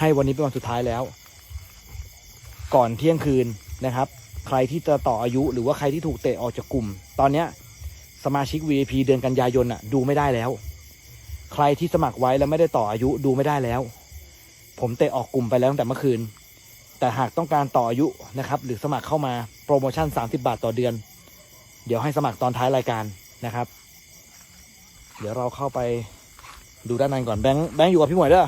ให้วันนี้เป็นวันสุดท้ายแล้ว ก่อนเที่ยงคืนนะครับ ใครที่จะต่ออายุหรือว่าใครที่ถูกเตะออกจากกลุ่ม ตอนเนี้ยสมาชิก VIP เดือนกันยายนอะดูไม่ได้แล้ว ใครที่สมัครไว้แล้วไม่ได้ต่ออายุดูไม่ได้แล้ว ผมเตะออกกลุ่มไปแล้วตั้งแต่เมื่อคืน แต่หากต้องการต่ออายุนะครับ หรือสมัครเข้ามาโปรโมชั่น 30 บาทต่อเดือน เดี๋ยวให้สมัครตอนท้ายรายการนะครับ เดี๋ยวเราเข้าไปดูด้านในก่อนแบงค์แบงค์อยู่กับพี่หมวยเด้อ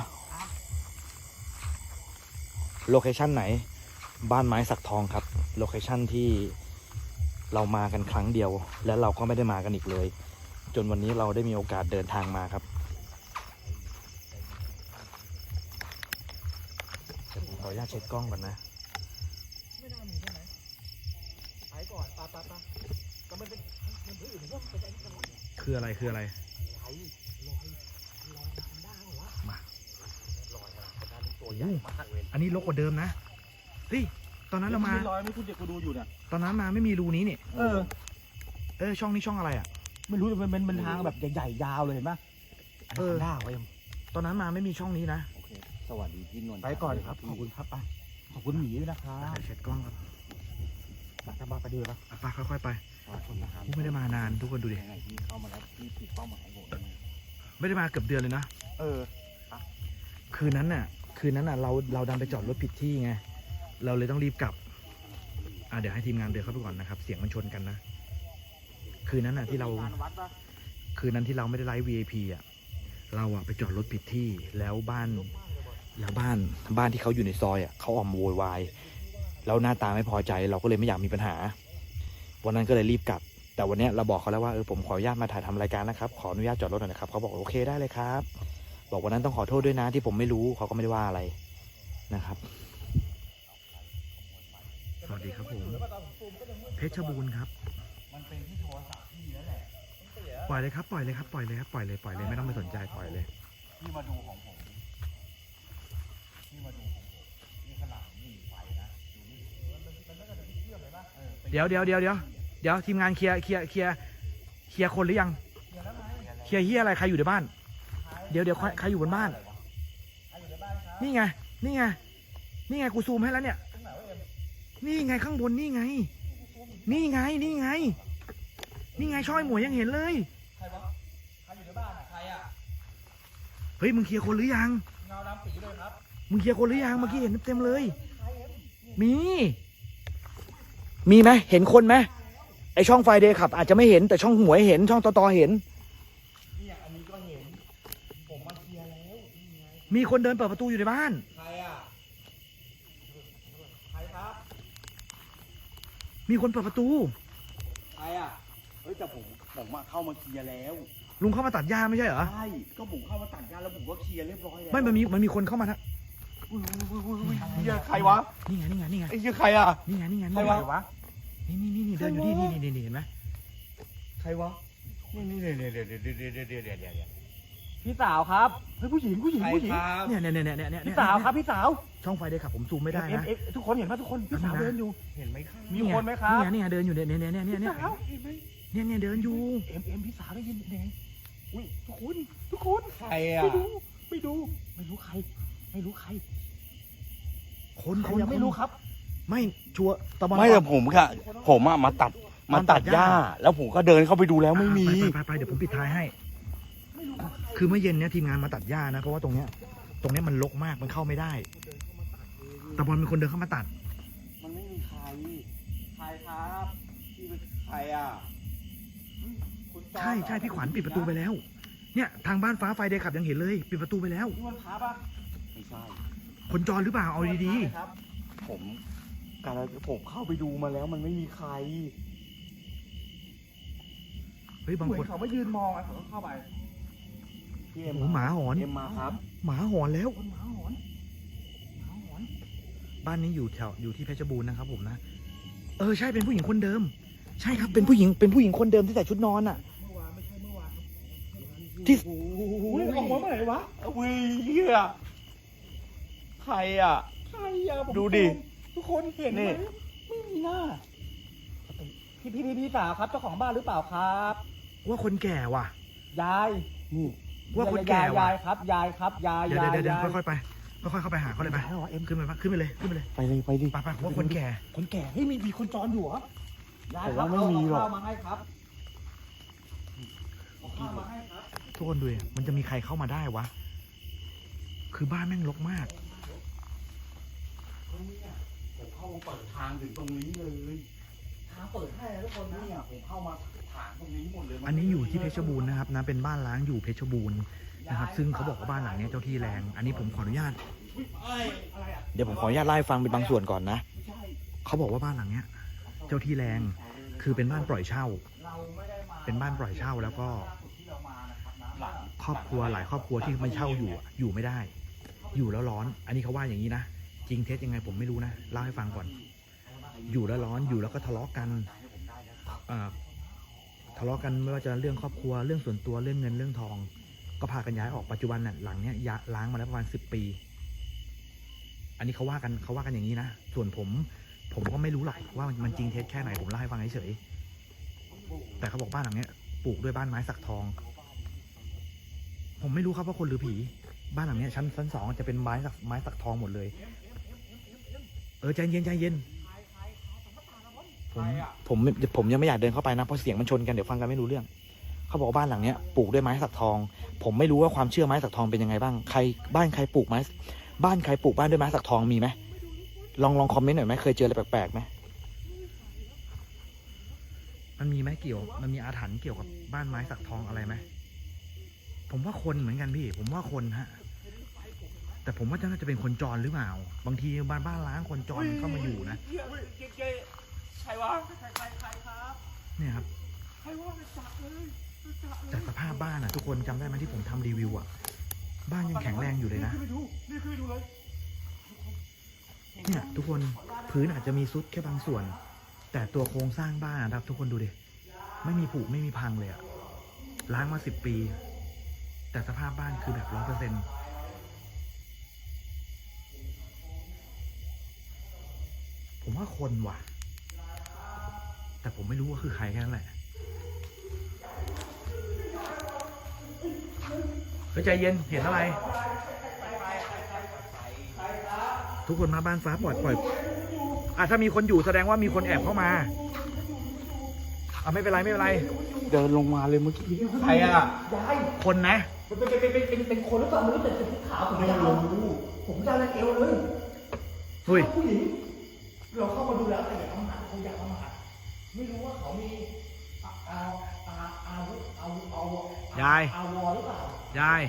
โลเคชันไหน บ้านไม้สักทองครับ โลเคชันที่เรามากันครั้งเดียว และเราก็ไม่ได้มากันอีกเลย จนวันนี้เราได้มีโอกาสเดินทางมาครับเดี๋ยวผมขออนุญาตเช็คกล้องก่อนนะไม่น่ามีใช่ไหมไปก่อนปาปาปาก็มันเป็นมันพื้นอื่นก็เป็นอ้นี่กันวะคืออะไรคืออะไร ไหลลอยลอยทำได้เหรอวะ มา ลอยอะไรทำได้นี่ตัว ใหญ่มากเว้ยอันนี้ลกกว่าเดิมนะเฮ้ยตอนนั้นเรามาลอยไม่คุณเด็กกูดูอยู่เนี่ยตอนนั้นมาไม่มีรูนี้นี่เออ เออช่องนี้ช่องอะไรอะ ไม่รู้มันเป็นมันทางแบบใหญ่ๆยาวเลยเห็นไหมเออได้เว้ยตอนนั้นมาไม่มีช่องนี้นะโอเค สวัสดีพี่นวลไปก่อนครับ ขอบคุณครับไปขอบคุณหมีด้วยนะครับเดี๋ยวเช็ดกล้องครับไปจะมาไปดูนะอะไปค่อยๆไปขอบคุณนะครับผมไม่ได้มานานทุกคนดูดิยังไงพี่เข้ามาแล้วพี่ผิดเป้าหมายผมนะไม่ได้มาเกือบเดือนเลยนะ เออ คืนนั้นน่ะ คืนนั้นน่ะเราเราดันไปจอดรถผิดที่ไง เราเลยต้องรีบกลับ อะเดี๋ยวให้ทีมงานเดินเข้าไปก่อนนะครับ เสียงมันชนกันนะ คืนนั้นน่ะที่เรา คืนนั้นที่เราไม่ได้ไลฟ์ VIP อะ เราอะไปจอดรถผิดที่ แล้วบ้าน แล้วบ้าน บ้านที่เขาอยู่ในซอยอะเขาออกมาโวยวาย แล้วหน้าตาไม่พอใจ เราก็เลยไม่อยากมีปัญหา วันนั้นก็เลยรีบกลับ แต่วันนี้เราบอกเขาแล้วว่าเออผมขออนุญาตมาถ่ายทำรายการนะครับ ขออนุญาตจอดรถหน่อยนะครับ เขาบอกโอเคได้เลยครับ บอกวันนั้นต้องขอโทษด้วยนะที่ผมไม่รู้เขาก็ไม่ได้ว่าอะไรนะครับ สวัสดีครับผม เพชรบูรณ์ครับมันเป็นที่โทรศัพท์พี่นั่นแหละปล่อยเลยครับปล่อยเลยครับปล่อยเลยครับปล่อยเลยปล่อยเลยไม่ต้องไปสนใจปล่อยเลยพี่มาดูของผมพี่มาดูของผมนี่ขนาดนี่ไฟนะดูนี่มันมันมันน่าจะเป็นเชื่อมเลยปะเออเป็นเดี๋ยวเดี๋ยวเดี๋ยวเดี๋ยวเดี๋ยวทีมงานเคลียร์เคลียร์เคลียร์เคลียร์คนหรือยังเดี๋ยวแล้วไงเคลียร์เฮียอะไรใครอยู่ในบ้าน เดี๋ยวเดี๋ยวใครอยู่บนบ้าน นี่ไง นี่ไง นี่ไงกูซูมให้แล้วเนี่ย นี่ไงข้างบนนี่ไง นี่ไง นี่ไง นี่ไงช่อยหมวยยังเห็นเลย ใครวะ ใครอยู่ในบ้านอะใครอะเฮ้ยมึงเคลียร์คนหรือยัง เงาดำปีเลยครับ มึงเคลียร์คนหรือยังเมื่อกี้เห็นเต็มเลยมมีมีไหมเห็นคนไหมไอช่องไฟเดย์ขับ อาจจะไม่เห็นแต่ช่องหมวยเห็นช่องตอตอเห็น เนี่ยอันนี้ก็เห็น ผมมาเคลียร์แล้วนี่ไง มีคนเดินเปิดประตูอยู่ในบ้าน ใครอะ ใครครับ มีคนเปิดประตู ใครอะ เฮ้ยแต่ผมผมอะเข้ามาเคลียร์แล้วลุงเข้ามาตัดหญ้าไม่ใช่เหรอ ใช่ก็ผมเข้ามาตัดงานแล้วผมก็เคลียร์เรียบร้อยแล้วไม่ มันมี มันมีคนเข้ามาทักอุ้ยอุ้ยอุ้ยอุ้ยเฮียใครวะนี่ไง นี่ไง นี่ไง ไอ้เฮียใครอะนี่ไง นี่ไงใครนี่ไงวะนี่นี่นี่นี่เดินอยู่นี่นี่นี่นี่เห็นไหมใครวะ นี่นี่เดี๋ยวเดี๋ยวเดี๋ยวเดี๋ยวเดี๋ยวเดี๋ยว พี่สาวครับเฮ้ยผู้หญิงผู้หญิงใครผู้หญิงครับ เนี่ยเนี่ยเนี่ยเนี่ยเนี่ยพี่สาวครับพี่สาวช่องไฟเดย์ขับผมซูมไม่ได้เอ็มนะเอ็มทุกคนเห็นปะทุกคนพี่สาวเดินอยู่ เห็นไหมครับ มีคนไหมครับนี่ไงนี่ไงเดินอยู่เนี่ยเนี่ยเนี่ยเนี่ยพี่เนี่ยสาวเห็นไหมเนี่ยเนี่ยเดินอยู่ เอ็มเอ็มพี่สาวได้ยินยังไงอุ้ยทุกคนทุกคนใครอะไม่ดูไม่ดู ไม่รู้ใคร ไม่รู้ใครคนใคครนยังไม่รู้ครับ ไม่ชัวร์ตะบอลไม่แต่ผมค่ะ ผมอะมาตัดมาตัดหญ้า แล้วผมก็เดินเข้าไปดูแล้วไม่มี ไปไปไปไปเดี๋ยวผมปิดท้ายให้ คือเมื่อเย็นเนี้ยทีมงานมาตัดหญ้านะเพราะว่าตรงเนี้ยตรงเนี้ยมันรกมากมันเข้าไม่ได้ตะบอลเป็นคนเดินเข้ามาตัด มันไม่มีใคร ใครครับพี่เป็นใครอะคุณจอใช่ใช่พี่ขวัญปิดประตูไปแล้ว เนี่ยทางบ้านฟ้าไฟเดย์ขับยังเห็นเลยปิดประตูไปแล้ว นี่มันพาปะไม่ใช่คนจรหรือเปล่าเอาดีๆครับ ผมการผมเข้าไปดูมาแล้วมันไม่มีใครๆเฮ้ยบางเหมือคนนเขามายืนมองอะเขาก็เข้าไป พี่โอ้เอ็มโหหมาหอน เอ็มมาครับหมาหอนแล้ว คนหมาหอนหมาหอนบ้านนี้อยู่แถวอยู่ที่เพชรบูรณ์นะครับ ผมนะ เออใช่เป็นผู้หญิงคนเดิม ใช่ครับ เป็นผู้หญิงเป็นผู้หญิงคนเดิมที่ใส่ชุดนอนอะ เมื่อวานไม่ใช่เมื่อวานที่อุ้ยออกมาเมื่อไหร่วะอุ้ยเฮียใครอะ ใครอะผมดูดิทุกคนเห็นไหมนี่ไม่มีหน้าพี่พี่พี่พี่สาวครับเจ้าของบ้านหรือเปล่าครับ ว่าคนแก่ว่ะ ยายนี่ ว่าคนแก่ยายว่ะยายครับ ยายครับยายเดี๋ยวยายเดี๋ยวเดี๋ยวยายค่อยๆไปค่อยๆเข้าไปหาเขาเลยไปเอ็มขึ้นไปปะขึ้นไปเลยขึ้นไปเลยไปเลยไปดิไปไปผมว่าคนแก่ คนแก่เฮ้ยมีมีคนจรอยู่เหรอผมว่าไม่มีหรอกเาข้าวมาให้ครับเอาข้าวมาให้ครับทุกคนดูดิมันจะมีใครเข้ามาได้วะ คือบ้านแม่งรกมากผมเข้ามาเปิดทางถึงตรงนี้เลย ทางเปิดให้นะทุกคนนะเนี่ยผมเข้ามาถางตรงนี้หมดเลยอันนี้อยู่ที่เพชรบูรณ์นะครับนะเป็นบ้านล้างอยู่เพชรบูรณ์นะครับ ซึ่งเขาบอกว่าบ้านหลังเนี้ยเจ้าที่แรง อันนี้ผมขออนุญาตเอ้ยอะไรอะเดี๋ยวผมขออนุญาตไล่าให้ฟังเป็นบางส่วนก่อนนะไม่ใช่เขาบอกว่าบ้านหลังเนี้ย เจ้าที่แรงคือเป็นบ้านปล่อยเช่าเราไม่ได้มาเป็นบ้านปล่อยเช่าแล้วก็ที่เรามานะครับนะหลังครอบครัวหลายครอบครัวที่ไม่เช่าอยู่อะอยู่ไม่ได้ อยู่แล้วร้อน อันนี้เขาว่าอย่างนี้นะ จริงเท็จยังไงผมไม่รู้นะเล่าให้ฟังก่อน อยู่แล้วร้อนอยู่แล้วก็ทะเลาะกันทะเลาะกันไม่ว่าจะเรื่องครอบครัวเรื่องส่วนตัวเรื่องเงินเรื่องทอง ก็พากันย้ายออกปัจจุบันน่ะหลังเนี้ยล้างมาแล้วประมาณสิบปี อันนี้เขาว่ากันเขาว่ากันอย่างนี้นะส่วนผม ผมก็ไม่รู้หรอกว่ามันจริงเท็จแค่ไหนผมเล่าให้ฟังเฉยแต่เขาบอกบ้านหลังเนี้ยปลูกด้วยบ้านไม้สักทอง ผมไม่รู้ครับว่าคนหรือผี บ้านหลังเนี้ยชั้นชั้นสองจะเป็นไม้สักไม้สักทองหมดเลย เออใจเย็นใจเย็น ผมผมผมยังไม่อยากเดินเข้าไปนะเพราะเสียงมันชนกันเดี๋ยวฟังกันไม่รู้เรื่อง เขาบอกว่าบ้านหลังเนี้ยปลูกด้วยไม้สักทอง ผมไม่รู้ว่าความเชื่อไม้สักทองเป็นยังไงบ้างใครบ้านใครปลูกไม้ บ้านใครปลูกบ้านด้วยไม้สักทองมีไหมลองลองคอมเมนต์หน่อยไหมเคยเจออะไรแปลกๆไหมมันมีไหมเกี่ยว มันมีอาถรรพ์เกี่ยวกับบ้านไม้สักทองอะไรไหมผมว่าคนเหมือนกันพี่ ผมว่าคนฮะ แต่ผมว่าน่าจะเป็นคนจรหรือเปล่า บางทีบ้านบ้านล้างคนจรเข้ามาอยู่นะเฮ้ยเฮ้ยเจ๊ ใครวะใครใครใครครับเนี่ยครับใครวะไปจับเลยไปจับเลยแต่สภาพบ้านอะทุกคนจำได้ไหมที่ผมทำรีวิวอะ บ้านยังแข็งแรงอยู่เลยนะ ขึ้นไปดูนี่ขึ้นไปดูเลยเนี่ยทุกคนพื้นอาจจะมีซุดแค่บางส่วน แต่ตัวโครงสร้างบ้านนะครับ ทุกคนดูดิไม่มีผุไม่มีพังเลยอะล้างมาสิบปี แต่สภาพบ้านคือแบบร้อยเปอร์เซ็นผมว่าคนว่ะ แต่ผมไม่รู้ว่าคือใครแค่นั้นแหละเฮ้ยใจเย็นเห็นอะไร ทุกคนมาบ้านฟ้าปล่อยปล่อยอะถ้ามีคนอยู่แสดงว่ามีคนแอบเข้ามาอะไม่เป็นไรไม่เป็นไร เดินลงมาเลยเมื่อกี้ใครอะคนนะเป็นเป็นเป็นเป็นเป็นคนหรือเปล่าไม่รู้แต่ชุดขาวผมยาวผมยาวเลยเอวเลยเฮ้ยผู้หญิงเราเข้ามาดูแล้วแต่ ม่รู้ว่าเขามีอาอาอาวุธอาวุธอาวุธยาย อาวอหรือเปล่ายาย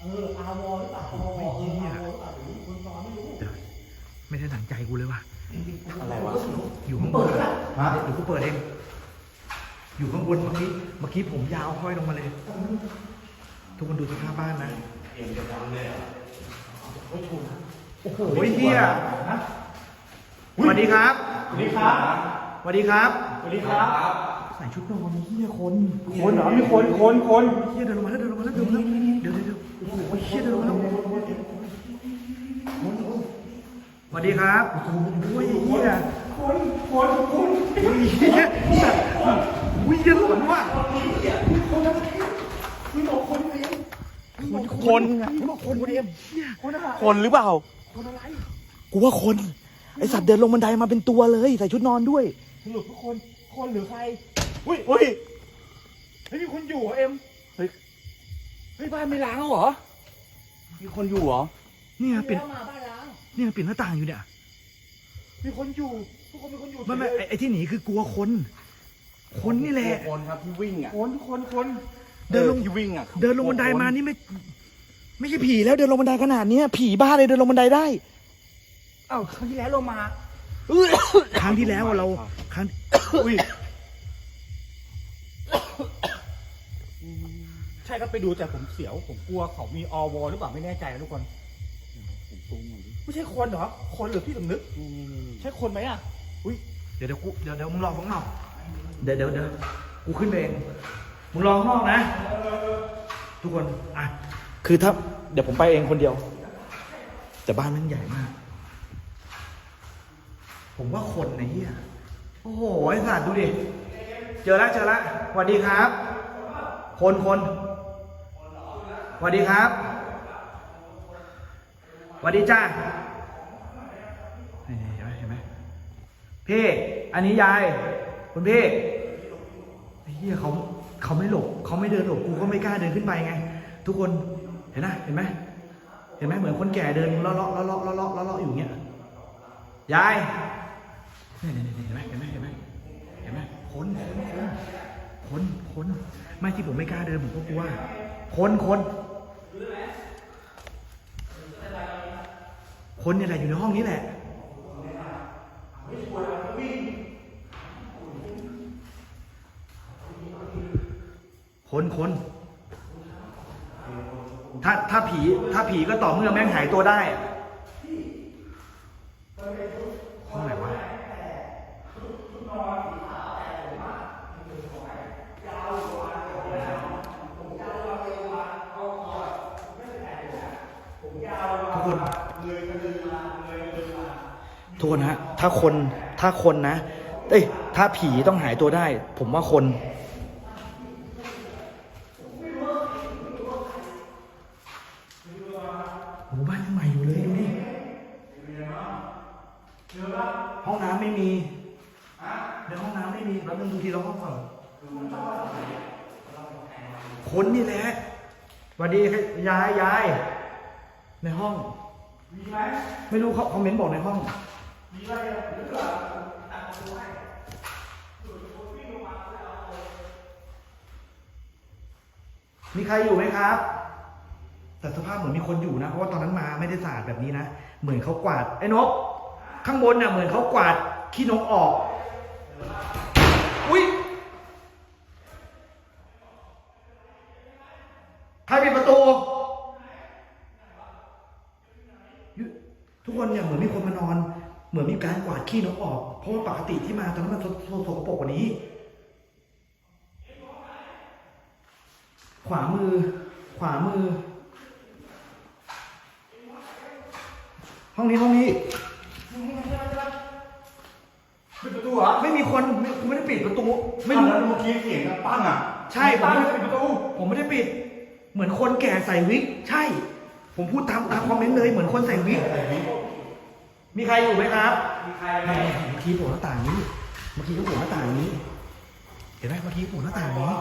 เอออาวอหรือเปล่าอาวอเอออาวอหรือเปล่าหรือคนซ้อนไม่รู้ไม่ได้สังใจกูเลยว่ะ อะไรวะ อยู่ข้างบนฮะเดี๋ยวกูเปิดเอง อยู่ข้างบนเมื่อกี้ เมื่อกี้ผมยาวห้อยลงมาเลย ทุกคนดูสภาพบ้านนะโอ้โหเฮียสวัสดีครับ สวัสดีครับ สวัสดีครับ สวัสดีครับ ใส่ชุดนอนเฮียคน คนเหรอมีคนคนคนเฮียเดินลงมาแล้วเดินลงมาแล้วเดินลงมาแล้วเดี๋ยวเดี๋ยวเดี๋ยวโอ้โหเฮียเดินลงมาแล้วสวัสดีครับโอ้ยเฮียคนคนคนโอ้ยเฮียสัตว์อุ้ยเฮียหลอนว่ะพี่บอกคนเองคนไงผมบอกคนคนเดียวเฮียคนอะไรคนหรือเปล่า คนอะไร กูว่าคน ไอสัตว์เดินลงบันไดมาเป็นตัวเลย ใส่ชุดนอนด้วย สรุปทุกคนคนหรือใครอุ้ยอุ้ยเฮ้ยมีคนอยู่เหรอเอ็มเฮ้ยเฮ้ยบ้านไม่ล้างแล้วเหรอมีคนอยู่เหรอเนี่ยปิดแล้วมาบ้านล้างเนี่ยปิดหน้าต่างอยู่เนี่ยมีคนอยู่ทุกคนมีคนอยู่ไม่ไม่ไอ้ไอที่หนีคือกลัวคน คนนี่แหละ คนครับที่วิ่งอะคนทุกคนคนเดินลง ที่วิ่งอะเดินลงบันไดมานี่ไม่ ไม่ใช่ผีแล้วเดินลงบันไดขนาดเนี้ยผีบ้าเลยเดินลงบันไดได้ เอ้าครั้งที่แล้วเรามา ครั้งที่แล้วเรา ครั้งอุ้ยใช่ครับไปดูแต่ผมเสียว ผมกลัวเขามีอวหรือเปล่าไม่แน่ใจนะทุกคน ผมซูมหน่อยดิไม่ใช่คนเหรอ คนหรือพี่สำนึก นี่นี่นี่นี่ใช่คนไหมอะ อุ้ย เดี๋ยวเดี๋ยวกูเดี๋ยวเดี๋ยวมึงรอข้างนอกเดี๋ยวเดี๋ยวเดี๋ยวกูขึ้นไปเอง มึงรอข้างนอกนะ ทุกคน อะ คือถ้า เดี๋ยวผมไปเองคนเดียว แต่บ้านมันใหญ่มาก ผมว่าคนไอ้เหี้ย โอ้โห ไอ้สัตว์ดูดิ เจอแล้วเจอแล้วสวัสดีครับ คนคนสวัสดีครับสวัสดีจ้านี่เห็นไหมเห็นไหมพี่ อันนี้ยาย คุณพี่ไอ้เหี้ยเขาเขาไม่หลบเขาไม่เดินหลบกูก็ไม่กล้าเดินขึ้นไปไง ทุกคนเห็นนะเห็นไหมเห็นไหมเหมือนคนแก่เดินเลาะเลาะเลาะเลาะเลาะเลาะอยู่เงี้ยยายนี่นี่นี่เห็นไหม คนคนคนคนไม่ที่ผมไม่กล้าเดินผมก็กลัวคนคนคนเนี่ยแหละอยู่ในห้องนี้แหละคนคนถ้าถ้าผีถ้าผีก็ต่อเมื่อแม่งหายตัวได้ ห้องไหนวะ ทุกคน ทุกคนฮะ ถ้าคนถ้าคนนะเอ้ยถ้าผีต้องหายตัวได้ ผมว่าคน หมู่บ้านใหม่อยู่เลย ดูดิห้องน้ำไม่มีในห้องน้ำไม่มีแป๊บนึงดูทีละห้องก่อนคนนี่แหละสวัสดีครับยายยายในห้อง ไม่รู้เขาคอมเมนต์บอกในห้อง มีใครอยู่ไหมครับ แต่สภาพเหมือนมีคนอยู่นะ เพราะว่าตอนนั้นมาไม่ได้สะอาดแบบนี้นะ เหมือนเขากวาดไอ้นก ข้างบนน่ะเหมือนเขากวาดขี้นกออก อุ้ยใครปิดประตู ทุกคนเนี่ยเหมือนมีคนมานอน เหมือนมีการกวาดขี้นกออก เพราะว่าปกติที่มาตอนนั้นมันโสกปรกกว่านี้ ขวามือ ขวามือ ห้องนี้ห้องนี้ปิดประตูเหรอไม่มีคนไม่กูไม่ได้ปิดประตู ไม่ไม่รู้รู้เมื่อกี้เสียงดังปั้งอะใช่ ผมปั้งไม่ได้ปิดประตู ผมไม่ได้ปิด เหมือนคนแก่ใส่วิก ใช่ ผมพูดตามตามคอมเมนต์เลย เหมือนคนใส่วิก มีใครอยู่ไหมครับมีใครเมื่อกี้ผมหน้าต่างนี้ เมื่อกี้ก็ผมหน้าต่างนี้ เห็นไหมเมื่อกี้ผมหน้าต่างนี้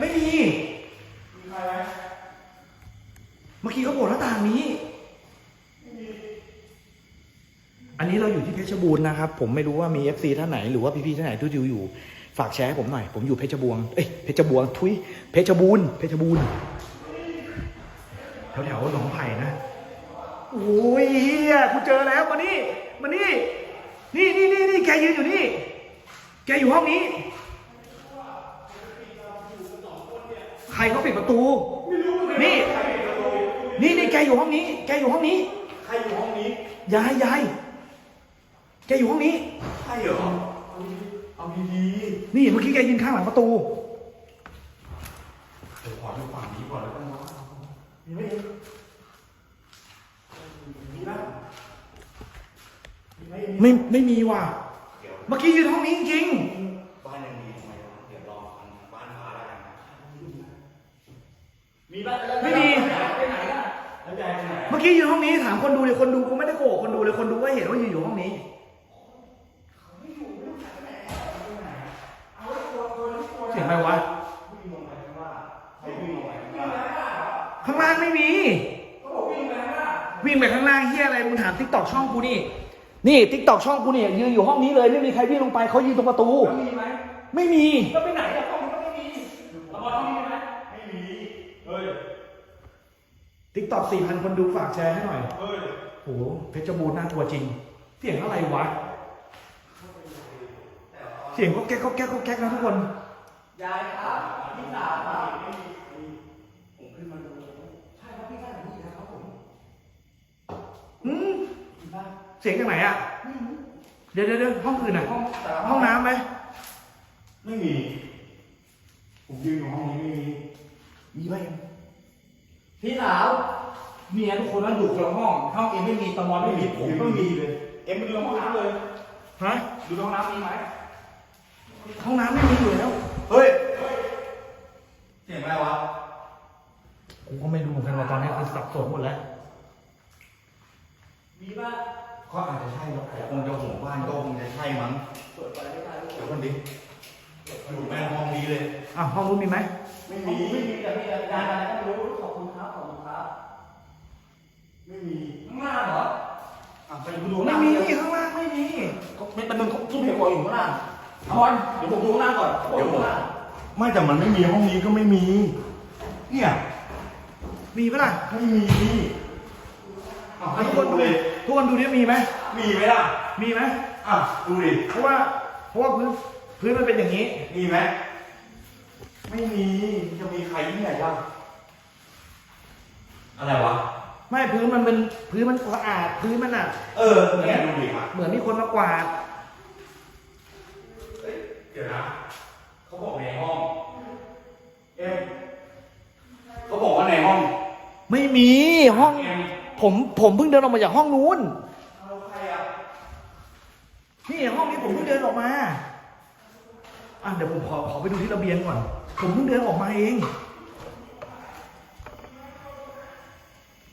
ไม่มี เมื่อกี้เขาโผล่หน้าต่างนี้ อันนี้เราอยู่ที่เพชรบูรณ์นะครับ ผมไม่รู้ว่ามี FC ท่านไหนหรือว่าพี่ๆท่านไหนที่ดูอยู่ ฝากแชร์ให้ผมหน่อย ผมอยู่เพชรบูรณ์เอ้ย เพชรบูรณ์ทุย เพชรบูรณ์ เพชรบูรณ์แถวแถวๆหนองไผ่นะ โอ้ยเฮียกูเจอแล้วมานี่มานี่นี่นี่นี่นี่แกยืนอยู่นี่ แกอยู่ห้องนี้ ใครเขาปิดประตู นี่ นี่นี่แกอยู่ห้องนี้ แกอยู่ห้องนี้ ใครอยู่ห้องนี้ ยายยายแกอยู่ห้องนี้ ใช่เหรอ เอาดีนี่เมื่อกี้แกยืนข้างหลังประตูๆเดี๋ยวขอดูฝั่งนี้ก่อนแล้วกันว่ามีไหมมีนะมี ไหมไม่ไม่มีว่ะเมื่อกี้ยืนห้องนี้จริงบ้านยังมีทำไมวะเดี๋ยวรอฟังบ้านฟ้าแล้วกันนะมีบ้านๆไม่มีไปไหนอะแล้วยายไปไหนเมื่อกี้ยืนห้องนี้ถามคนดูเลยคนดูกูไม่ได้โกหกคนดูเลยคนดูก็เห็นว่ายืนอยู่ห้องนี้เสียงอะไรวะข้างล่างไม่มีวิ่งไปข้างล่างเฮียอะไรมึงถามทิกตอกช่องกูนี่ นี่ทิกตอกช่องกูเนี่ยยืนอยู่ห้องนี้เลยไม่มีใครวิ่งลงไปเขายืนตรงประตูมีไหมไม่มี แล้วไปไหนอะห้องนี้ก็ไม่มีละครที่มีไหมไม่มีเฮ้ยทิกตอกสี่พันคนดูฝากแชร์ให้หน่อย เฮ้ยโหเพชรบูรณ์น่ากลัวจริง เสียงอะไรวะ เสียงก็แก๊กก็แก๊กก็แก๊กนะทุกคน ยายครับพี่สาวครับอืม เสียงจากไหนอะ เดี๋ยวเดี๋ยวเดี๋ยวห้องอื่นอะ ห้องน้ำไหมไม่มี ผมยืนอยู่ห้องนี้ไม่มีมีไหมพี่สาวเมียทุกคนนั้นอยู่คนละห้อง ห้องเองไม่มีตะมอนไม่ไม่มีมีผมก็มีเลย เอ็มไปดูห้องน้ำเลย ฮะ ดูห้องน้ำมีไหมห้องน้ำไม่มีอยู่แล้ว เฮ้ย เสียงอะไรวะ กูก็ไม่รู้เหมือนกันว่าตอนนี้คือสับสนหมดแล้วดว่า ก็อาจจะใช่แล้วคงจะห่วงบ้านก็คงจะใช่มั้งเปิดไฟไม่ได้เดี๋ยวคนดิอยู่แม่ห้องนี้เลยอะห้องนู้นมีไหมไม่ไม่มีมีแต่มีอาจารย์อะไรก็ไม่รู้ขอบคุณครับขอบคุณครับไม่มีข้างล่างเหรออะไปดูดูไม่มีข้างล่างไม่มีเขาไม่เป็นมึงเขาทุ่มเทหัวอยู่ข้างล่างเอาบอลเดี๋ยวผมดูข้างล่างก่อนเดี๋ยวผมไม่แต่มันไม่มีห้องนี้ก็ไม่มี เนี่ยมีปะล่ะไม่มีอะให้ทุกคดูนดูเลย ทุกคนดูดิมีไหมมีไหมล่ะ มีไหมอะดูดิ เพราะว่าเพราะว่าพื้นพื้นมันเป็นอย่างนี้ มีไหม ไม่มี จะมีใครที่ไหนล่ะอะไรวะ ไม่พื้นมันเป็นพื้นมันสะอาดพื้นมันอะ เออเนี่ยดูดิอะเหมือนมีคนมากวาดเอ้ยเดี๋ยวนะ เขาบอกในห้อง เอ็มเขาบอกว่าในห้อง ไม่มีห้อง เอ็ม ผมผมเพิ่งเดินออกมาจากห้องนู้นนี่ห้องนี้ผมเพิ่งเดินออกมาอะเดี๋ยวผมขอขอไปดูที่ระเบียงก่อน ผมเพิ่งเดินออกมาเอง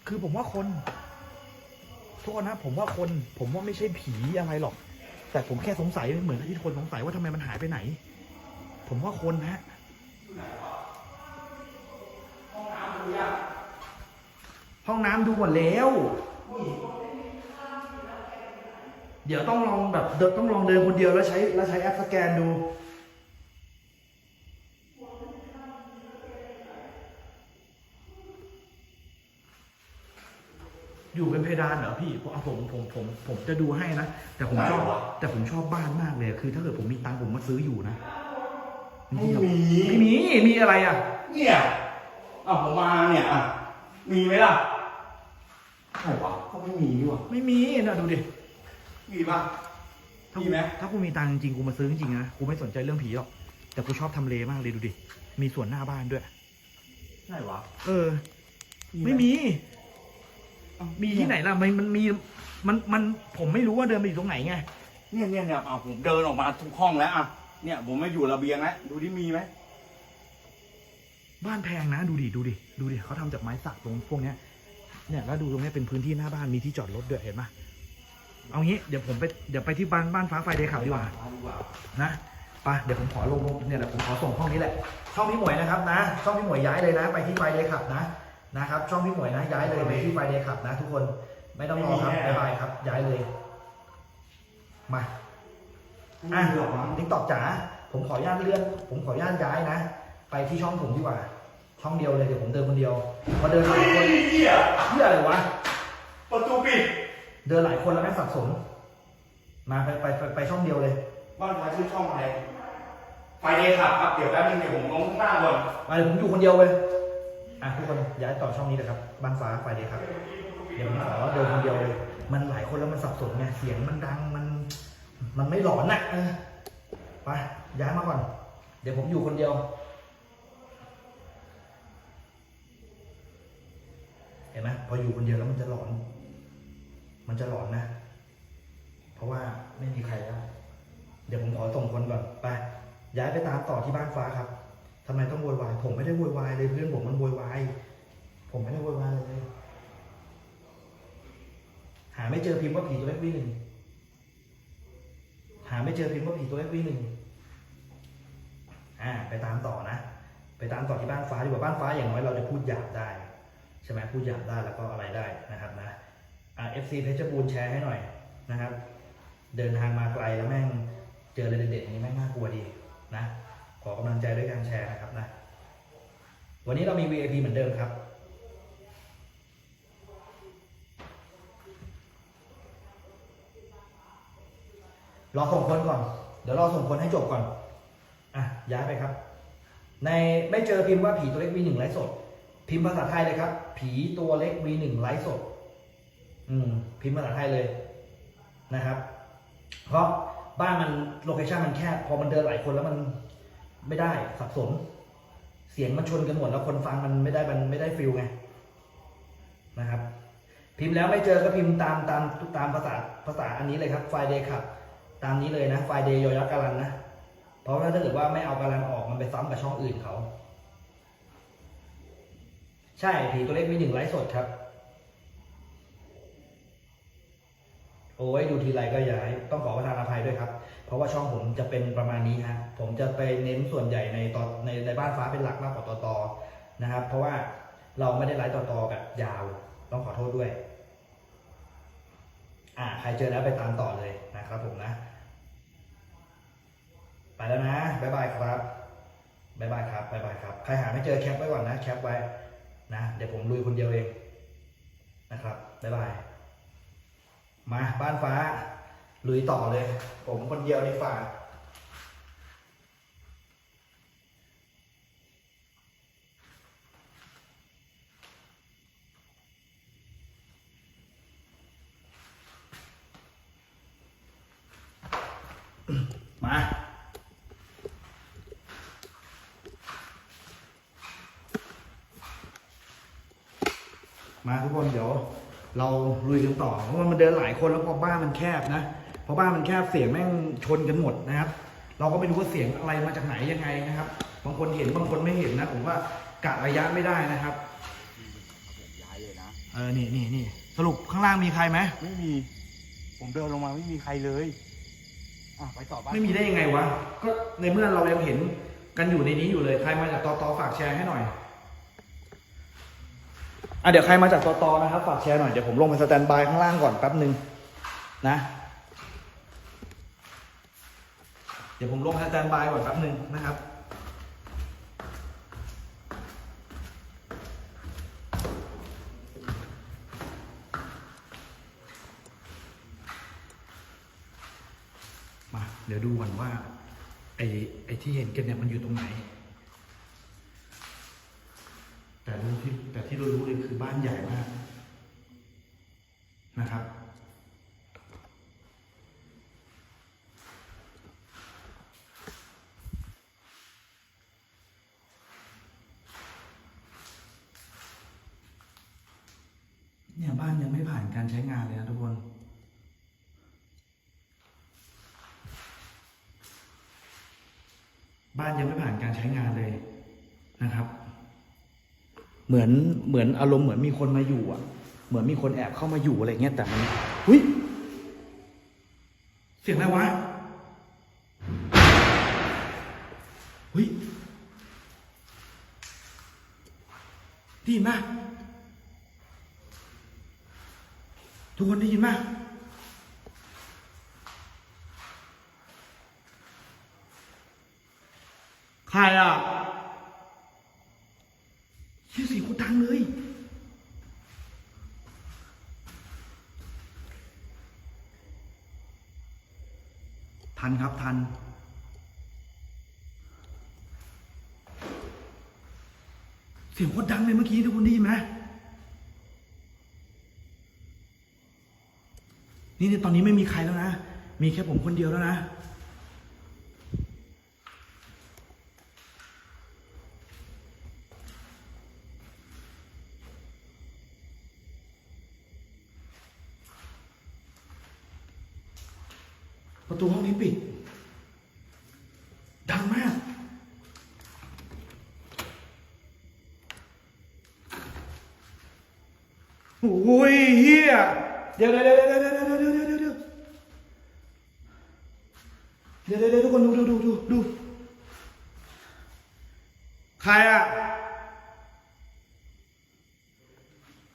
คือผมว่าคน ทุกคนนะผมว่าคน ผมว่าไม่ใช่ผีอะไรหรอก แต่ผมแค่สงสัยเหมือนที่คนสงสัยว่าทำไมมันหายไปไหน ผมว่าคนฮะห้องน้ำดู หมดแล้ว เดี๋ยวต้องลองแบบเดินต้องลองเดินคนเดียวแล้วใช้แล้วใช้แอปสแกนดู อยู่เป็นเพดานเหรอพี่ผมผมผมผมผมจะดูให้นะ แต่ผมชอบ แต่ผมชอบบ้านมากเลย คือ ถ้าเกิดผมมีตังค์ผมมาซื้ออยู่นะไม่มีไม่มีมีอะไรอะ เนี่ยอะผมมาเนี่ยอะมีไหมล่ะ ไหนวะก็ไม่มีนี่วะไม่มีนะดูดิ มีป่ะถ้ามีกูไหมถ้ากูมีตังค์จริงๆกูมาซื้อจริงๆนะกูไม่สนใจเรื่องผีหรอกแต่กูชอบทำเลมากเลยดูดิ มีสวนหน้าบ้านด้วยไหนวะเออหไม่มีมีที่ไหนล่ะมันมันมีมันมันผมไม่รู้ว่าเดินไปอยู่ตรงไหนไงเนี่ยเนี่ยเนี่ยอะผมเดินออกมาทุกห้องแล้วอะเนี่ย ผมไม่อยู่ระเบียงแล้วดูที่มีไหมบ้านแพงนะ ดูดิดูดิดูดิเขาทำจากไม้สักตรงพวกเนี้ย เนี่ยแล้วดูตรงเนี้ยเป็นพื้นที่หน้าบ้านมีที่จอดรถด้วยเห็นปะเอางี้เดี๋ยวผมไปเดี๋ยวไปที่บ้านบ้านฟ้าไฟเดย์ขับดีกว่านะไปเดี๋ยวผมขอลงเนี่ยเดี๋ยวผมขอส่งห้องนี้แหละช่องพี่หมวยนะครับนะ ช่องพี่หมวยย้ายเลยนะ ไปที่ไฟเดย์ขับนะนะครับ ช่องพี่หมวยนะย้ายเลยไปที่ไฟเดย์ขับนะ ทุกคนไม่ต้องรอครับบ๊ายบายครับ ย้ายเลย มาอะหรอกมั้งติ๊กตอกจ๋าผมขออนุญาตเลื่อนผมขออนุญาตย้ายนะ ไปที่ช่องผมดีกว่า ช่องเดียวเลยเดี๋ยวผมเดินคนเดียวพอเดินหลายคนเหี้ยเพื่ออะไรวะประตูปิดเดินหลายคนแล้วแม่งสับสน มาไปไปไปไปช่องเดียวเลย บ้านฟ้าชื่อช่องอะไรไฟเดย์ขับครับเดี๋ยวแป๊บนึงเดี๋ยวผมลงข้างล่างก่อนมาเดี๋ยวผมอยู่คนเดียวเลยอะทุกคนย้ายต่อช่องนี้เลยครับบ้านฟ้าไฟเดย์ครับเดี๋ยวผมขอเดินคนเดียวเลย มันหลายคนแล้วมันสับสนไงเสียงมันดังมัน มันไม่หลอนน่ะเออไปย้ายมาก่อน เดี๋ยวผมอยู่คนเดียว เห็นไหมพออยู่คนเดียวแล้วมันจะหลอน มันจะหลอนนะ เพราะว่าไม่มีใครแล้ว เดี๋ยวผมขอส่งคนก่อนไป ย้ายไปตามต่อที่บ้านฟ้าครับทำไมต้องโวยวาย ผมไม่ได้โวยวายเลยเพื่อนผมมันโวยวาย ผมไม่ได้โวยวายเลย หาไม่เจอพิมพ์ว่าผีตัวเล็กวีหนึ่ง หาไม่เจอพิมพ์ว่าผีตัวเล็กวีหนึ่งอ่า ไปตามต่อนะ ไปตามต่อที่บ้านฟ้าดีกว่าบ้านฟ้าอย่างน้อยเราจะพูดหยาบได้ ใช่ไหมพูดหยาบได้แล้วก็อะไรได้นะครับนะเอ่า FC เพชรบูรณ์แชร์ให้หน่อยนะครับ เดินทางมาไกลแล้วแม่งเจออะไรเด็ดๆอย่างนี้แม่งน่ากลัวดีนะขอกำลังใจด้วยการแชร์นะครับนะวันนี้เรามี VIP เหมือนเดิมครับรอส่งคนก่อน เดี๋ยวรอส่งคนให้จบก่อน อะ ย้ายไปครับ ในไม่เจอพิมพ์ว่าผีตัวเล็ก V1 ไลฟ์สด พิมพ์ภาษาไทยเลยครับ ผีตัวเล็ก V1 ไลฟ์สด อืม พิมพ์ภาษาไทยเลยนะครับ เพราะบ้านมันโลเคชั่นมันแคบพอมันเดินหลายคนแล้วมันไม่ได้สับสน เสียงมันชนกันหมดแล้วคนฟังมันไม่ได้มันไม่ได้ฟิลไงนะครับ พิมพ์แล้วไม่เจอก็พิมพ์ตามตามตามภาษาภาษาอันนี้เลยครับไฟเดย์ครับ ตามนี้เลยนะไฟเดย์ยอยักษ์การันนะเพราะว่าถ้าเกิดว่าไม่เอาการันออกมันไปซ้ำกับช่องอื่นเขา ใช่ผีตัวเล็กมีหนึ่งไลฟ์สดครับ โอ้ยดูทีไรก็ย่าให้ต้องขอประทานอภัยด้วยครับ เพราะว่าช่องผมจะเป็นประมาณนี้ฮะ ผมจะไปเน้นส่วนใหญ่ในตอนในในบ้านฟ้าเป็นหลักมากกว่าต่อตอนะครับ เพราะว่าเราไม่ได้ไลฟ์ต่อตอแบบยาว ต้องขอโทษด้วย อ่า ใครเจอแล้วไปตามต่อเลยนะครับผมนะ ไปแล้วนะ บ๊ายบายครับ บ๊ายบายครับ บ๊ายบายครับ ใครหาไม่เจอแคปไว้ก่อนนะ แคปไว้ นะเดี๋ยวผมลุยคนเดียวเองนะครับบ๊ายบายมาบ้านฟ้าลุยต่อเลย ผมคนเดียวในฝ่า มาทุกคนเดี๋ยว เราลุยกันต่อเพราะว่ามันเดินหลายคนแล้วพอบ้านมันแคบนะเพราะบ้านมันแคบเสียงแม่งชนกันหมดนะครับ เราก็ไม่รู้ว่าเสียงอะไรมาจากไหนยังไงนะครับ บางคนเห็นบางคนไม่เห็นนะ ผมว่ากะระยะไม่ได้นะครับย้ายเลยนะเออนี่นี่นี่สรุปข้างล่างมีใครไหมไม่มี ผมเดินลงมาไม่มีใครเลยอะไปต่อบ้านไม่มีได้ยังไงวะก็ในเมื่อเรายังเห็นกันอยู่ในนี้อยู่เลยใครมาจากตอตอฝากแชร์ให้หน่อย อะเดี๋ยวใครมาจากตอตอนะครับฝากแชร์หน่อยเดี๋ยวผมลงไปสแตนบายข้างล่างก่อนแป๊บหนึ่งนะ เดี๋ยวผมลงสแตนบายก่อนแป๊บหนึ่งนะครับมาเดี๋ยวดูก่อนว่าไอ้ไอ้ที่เห็นกันเนี่ยมันอยู่ตรงไหน แต่รู้ที่แต่ที่เรารู้เลยคือบ้านใหญ่มากนะครับ เนี่ยบ้านยังไม่ผ่านการใช้งานเลยนะทุกคนบ้านยังไม่ผ่านการใช้งานเลยนะครับ เหมือนเหมือนอารมณ์เหมือนมีคนมาอยู่อะ เหมือนมีคนแอบเข้ามาอยู่อะไรเงี้ยแต่มันอุ้ยเสียงอะไรวะอุ้ยได้ยินไหมทุกคนได้ยินไหมใครอะชื่อเสียงคนดังเลย ทันครับทัน เสียงโคตรดังเลยเมื่อกี้ทุกคนได้ยินไหมนี่ตอนนี้ไม่มีใครแล้วนะ มีแค่ผมคนเดียวแล้วนะตูห้องนี้ปิด ดังมาก โอ้ ยเฮียเดี๋ยวเดี๋ยวเดี๋ยวเดี๋ยวเดี๋ยวเดี๋ยวเดี๋ยวเดี๋ยวเดี๋ยวเดี๋ยวทุกคนดูดูดูดูดูใครอะ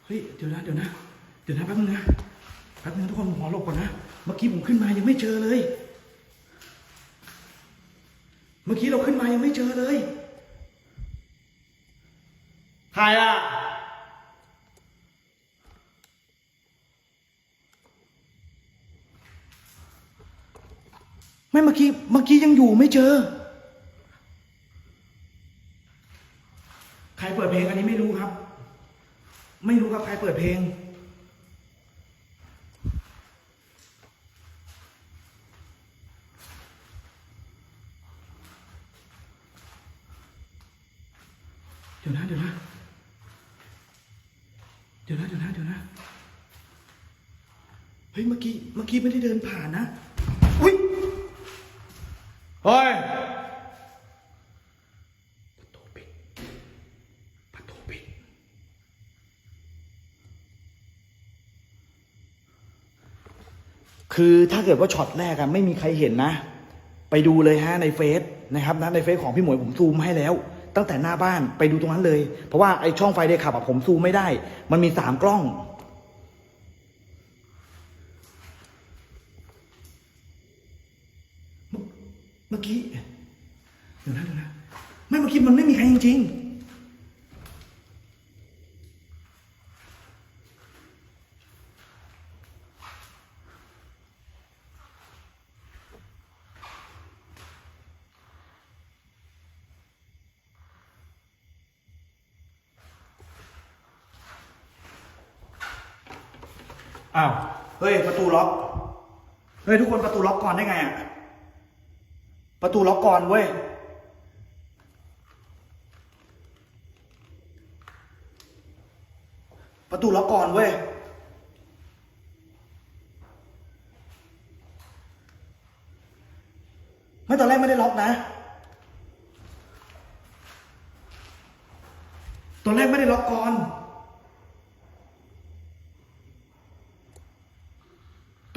เฮ้ยเดี๋ยวนะเดี๋ยวนะเดี๋ยวนะแป๊บนึงนะแป๊บนึงทุกคนผมขอหลบก่อนนะเมื่อกี้ผมขึ้นมายังไม่เจอเลย เมื่อกี้เราขึ้นมายังไม่เจอเลยใครอะ ไม่เมื่อกี้เมื่อกี้ยังอยู่ไม่เจอ ใครเปิดเพลงอันนี้ไม่รู้ครับ ไม่รู้ครับใครเปิดเพลง เดี๋ยวนะเดี๋ยวนะเดี๋ยวนะเดี๋ยวนะเดี๋ยวนะเฮ้ยเมื่อกี้เมื่อกี้ไม่ได้เดินผ่านนะ อุ้ยเฮ้ยประตูปิดประตูปิด คือถ้าเกิดว่าช็อตแรกอะไม่มีใครเห็นนะ ไปดูเลยฮะในเฟซนะครับนะในเฟซของพี่หมวยผมซูมให้แล้ว ตั้งแต่หน้าบ้านไปดูตรงนั้นเลย เพราะว่าไอช่องไฟเดขับอะผมซูมไม่ได้ มันมีสามกล้อง เมื่อกี้เดี๋ยวนะเดี๋ยวนะไม่เมื่อกี้มันไม่มีใครจริงๆ อ้าว เฮ้ย ประตูล็อก เฮ้ย ทุกคนประตูล็อกก่อนได้ไงอะประตูล็อกก่อนเว้ย ประตูล็อกก่อนเว้ย ไม่ตอนแรกไม่ได้ล็อกนะ ตอนแรกไม่ได้ล็อกก่อน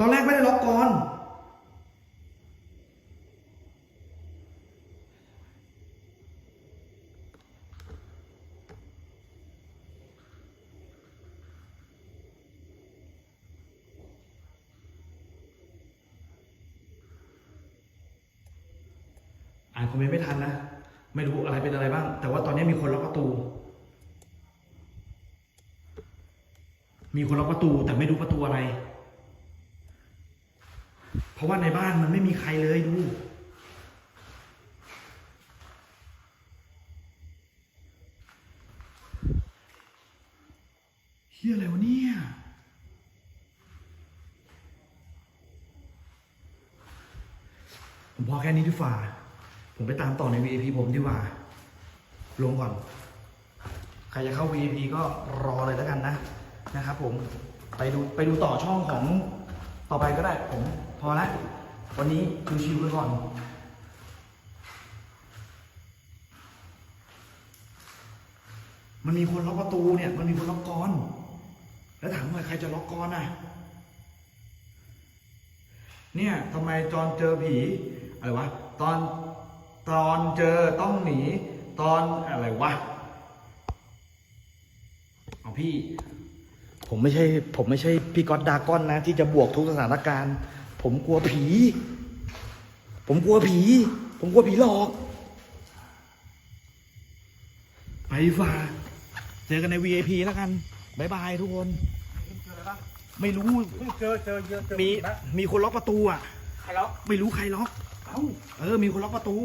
ตอนแรกไม่ได้ล็อกก่อน อ่านคอมเมนต์ไม่ทันนะ ไม่รู้อะไรเป็นอะไรบ้าง แต่ว่าตอนนี้มีคนล็อกประตู มีคนล็อกประตูแต่ไม่รู้ประตูอะไร เพราะว่าในบ้านมันไม่มีใครเลยดูเฮียอะไรวะเนี่ยผมพอแค่นี้ดีกว่า ผมไปตามต่อใน VIP ผมดีกว่า ลงก่อน ใครจะเข้า VIP ก็รอเลยแล้วกันนะ นะครับผม ไปดูไปดูต่อช่องของต่อไปก็ได้ ผมพอละ วันนี้ชิวไปก่อนมันมีคนล็อกประตูเนี่ย มันมีคนล็อกกรอน แล้วถามว่าใครจะล็อกกรอนอะ เนี่ยทำไมตอนเจอผี อะไรวะ ตอน ตอนเจอต้องหนี ตอนอะไรวะเอาพี่ ผมไม่ใช่ ผมไม่ใช่พี่ก๊อตดรากอนนะ ที่จะบวกทุกสถานการณ์ ผมกลัวผี ผมกลัวผี ผมกลัวผีหลอก ไปดีกว่าเจอกันใน VIP แล้วกันบายบายทุกคนเจออะไรปะไม่รู้ เจอเจอเจอเจอมี นะมีคนล็อกประตูอะ ใครแล้วไม่รู้ใครล็อก เอ้าเออมีคนล็อกประตู